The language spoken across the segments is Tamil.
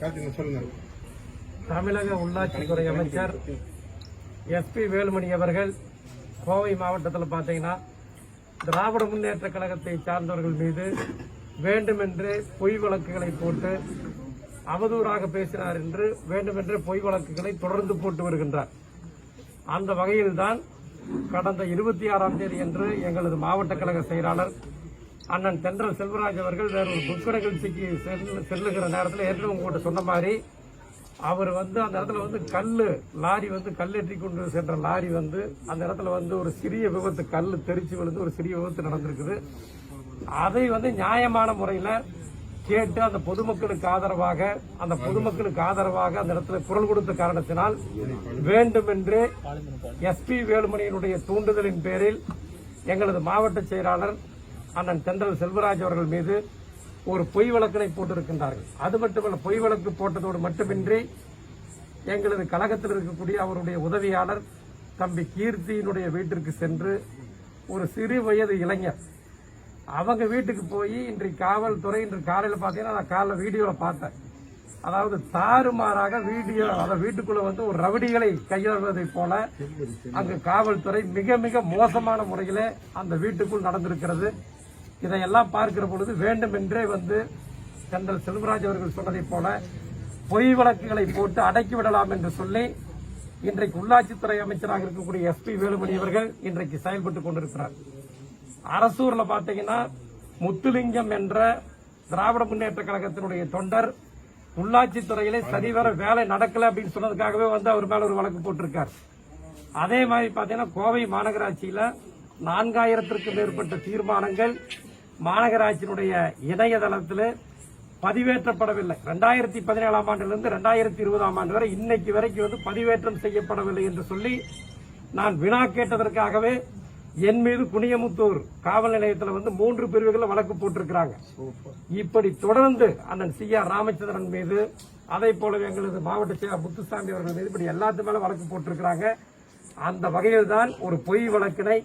கார்த்திக் தமிழக உள்ளாட்சித்துறை அமைச்சர் எஸ்பி வேலுமணி அவர்கள் கோவை மாவட்டத்தில் பார்த்தீங்கன்னா திராவிட முன்னேற்ற கழகத்தை சார்ந்தவர்கள் மீது வேண்டுமென்றே பொய் வழக்குகளை போட்டு அவதூறாக பேசினார் என்று வேண்டுமென்றே பொய் வழக்குகளை தொடர்ந்து போட்டு வருகின்றார். அந்த வகையில்தான் கடந்த இருபத்தி ஆறாம் தேதி என்று எங்களது மாவட்ட கழக செயலாளர் அண்ணன் தென்றல் செல்வராஜ் அவர்கள் வேறு ஒரு துக்க நிகழ்ச்சிக்கு செல்லு- செல்லுகிற நேரத்தில் ஏற்கனவே உங்கள்கிட்ட சொன்ன மாதிரி அவர் வந்து அந்த இடத்துல வந்து கல் லாரி வந்து கல்லெற்றி கொண்டு சென்ற லாரி வந்து அந்த இடத்துல வந்து ஒரு சிறிய விபத்து கல் தெரிச்சு விழுந்து ஒரு சிறிய விபத்து நடந்திருக்குது. அதை வந்து நியாயமான முறையில் கேட்டு அந்த பொதுமக்களுக்கு ஆதரவாக அந்த பொதுமக்களுக்கு ஆதரவாக அந்த இடத்துல குரல் கொடுத்த காரணத்தினால் வேண்டுமென்றே எஸ்பி வேலுமணியினுடைய தூண்டுதலின் பேரில் எங்களது மாவட்ட செயலாளர் அண்ணன் தென்றல் செல்வராஜ் அவர்கள் மீது ஒரு பொய் வழக்கினை போட்டிருக்கின்றார்கள். அது மட்டுமல்ல பொய் வழக்கு போட்டதோடு மட்டுமின்றி எங்களது கழகத்தில் இருக்கக்கூடிய அவருடைய உதவியாளர் தம்பி கீர்த்தியினுடைய வீட்டிற்கு சென்று ஒரு சிறு வயது இளைஞர். அவங்க வீட்டுக்கு போய் இன்றைக்கு காவல்துறை இன்று காலையில் பார்த்தீங்கன்னா நான் காலைல வீடியோவில் பார்த்தேன். அதாவது தாறுமாறாக வீடியோ அந்த வீட்டுக்குள்ள வந்து ஒரு ரவுடிகளை கையாள்வதை போல அங்கு காவல்துறை மிக மிக மோசமான முறையிலே அந்த வீட்டுக்குள் நடந்திருக்கிறது. இதையெல்லாம் பார்க்கிற பொழுது வேண்டுமென்றே வந்து ஜெனரல் செல்வராஜ் அவர்கள் சொன்னதைப் போல பொய் வழக்குகளை போட்டு அடக்கி விடலாம் என்று சொல்லி இன்றைக்கு உள்ளாட்சித்துறை அமைச்சராக இருக்கக்கூடிய எஸ்பி வேலுமணி அவர்கள் இன்றைக்கு செயல்பட்டுக் கொண்டிருக்கிறார். அரசூர்ல பாத்தீங்கன்னா முத்துலிங்கம் என்ற திராவிட முன்னேற்ற கழகத்தினுடைய தொண்டர் உள்ளாட்சித்துறையிலே சரிவர வேலை நடக்கல அப்படின்னு சொன்னதுக்காகவே வந்து அவர் மேல ஒரு வழக்கு போட்டிருக்கார். அதே மாதிரி பாத்தீங்கன்னா கோவை மாநகராட்சியில நான்காயிரத்திற்கும் மேற்பட்ட தீர்மானங்கள் மாநகராட்சியினுடைய இணையதளத்தில் பதிவேற்றப்படவில்லை. ரெண்டாயிரத்தி பதினேழாம் ஆண்டிலிருந்து ரெண்டாயிரத்தி இருபதாம் ஆண்டு வரை இன்னைக்கு வரைக்கும் வந்து பதிவேற்றம் செய்யப்படவில்லை என்று சொல்லி நான் வினா கேட்டதற்காகவே என் மீது குனியமுத்தூர் காவல் நிலையத்தில் வந்து மூன்று பிரிவுகளில் வழக்கு போட்டிருக்கிறாங்க. இப்படி தொடர்ந்து அண்ணன் சி ஆர் ராமச்சந்திரன் மீது அதே போலவே எங்களது மாவட்ட செயலர் முத்துசாமி அவர்கள் மீது இப்படி எல்லாத்து மேல வழக்கு போட்டிருக்கிறாங்க. அந்த வகையில் தான் ஒரு பொய் வழக்கினை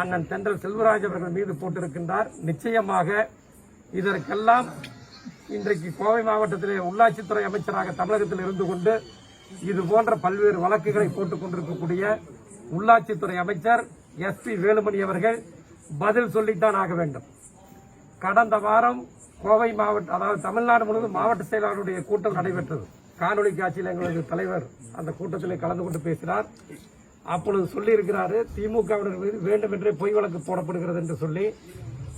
அண்ணன் தென்றல் செல்வராஜ் அவர்கள் மீது போட்டிருக்கின்றார். நிச்சயமாக இதற்கெல்லாம் இன்றைக்கு கோவை மாவட்டத்திலே உள்ளாட்சித்துறை அமைச்சராக தமிழகத்தில் இருந்து கொண்டு இது போன்ற பல்வேறு வழக்குகளை போட்டுக் கொண்டிருக்கக்கூடிய உள்ளாட்சித்துறை அமைச்சர் எஸ் பி வேலுமணி அவர்கள் பதில் சொல்லித்தான் ஆக வேண்டும். கடந்த வாரம் கோவை மாவட்ட அதாவது தமிழ்நாடு முழுவதும் மாவட்ட செயலாளருடைய கூட்டம் நடைபெற்றது. காணொலி காட்சியில் எங்களது தலைவர் அந்த கூட்டத்தில் கலந்து கொண்டு பேசினார். அப்பொழுது சொல்லியிருக்கிறாரு திமுகவினர் மீது வேண்டுமென்றே பொய் வழக்கு போடப்படுகிறது என்று சொல்லி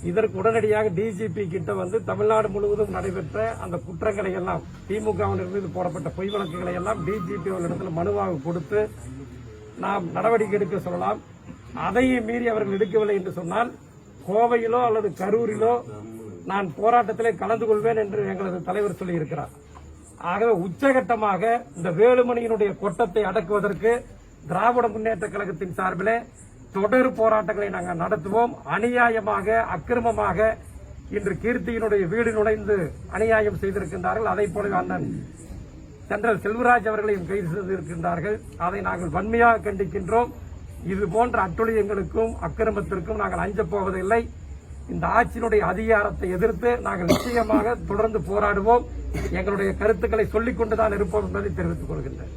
இதற்கு உடனடியாக டிஜிபி கிட்ட வந்து தமிழ்நாடு முழுவதும் நடைபெற்ற அந்த குற்றங்களை எல்லாம் திமுகவினர் மீது போடப்பட்ட பொய் வழக்குகளை எல்லாம் டிஜிபி அவர்களிடத்தில் மனுவாக கொடுத்து நாம் நடவடிக்கை எடுக்க சொல்லலாம். அதையும் மீறி அவர்கள் எடுக்கவில்லை என்று சொன்னால் கோவையிலோ அல்லது கரூரிலோ நான் போராட்டத்திலே கலந்து கொள்வேன் என்று எங்களது தலைவர் சொல்லியிருக்கிறார். ஆகவே உச்சகட்டமாக இந்த வேலுமணியினுடைய கொட்டத்தை அடக்குவதற்கு திராவிட முன்னேற்ற கழகத்தின் சார்பில் தொடர் போராட்டங்களை நாங்கள் நடத்துவோம். அநியாயமாக அக்கிரமமாக இன்று கீர்த்தியினுடைய வீடு நுழைந்து அநியாயம் செய்திருக்கின்றார்கள். அதை போலவே அண்ணன் ஜெனரல் செல்வராஜ் அவர்களையும் கைது செய்திருக்கின்றார்கள். அதை நாங்கள் வன்மையாக கண்டிக்கின்றோம். இது போன்ற அட்டுழியங்களுக்கும் அக்கிரமத்திற்கும் நாங்கள் அஞ்சப் போவதில்லை. இந்த ஆட்சியினுடைய அதிகாரத்தை எதிர்த்து நாங்கள் நிச்சயமாக தொடர்ந்து போராடுவோம். எங்களுடைய கருத்துக்களை சொல்லிக் கொண்டுதான் இருப்போம் என்பதை தெரிவித்துக் கொள்கின்றேன்.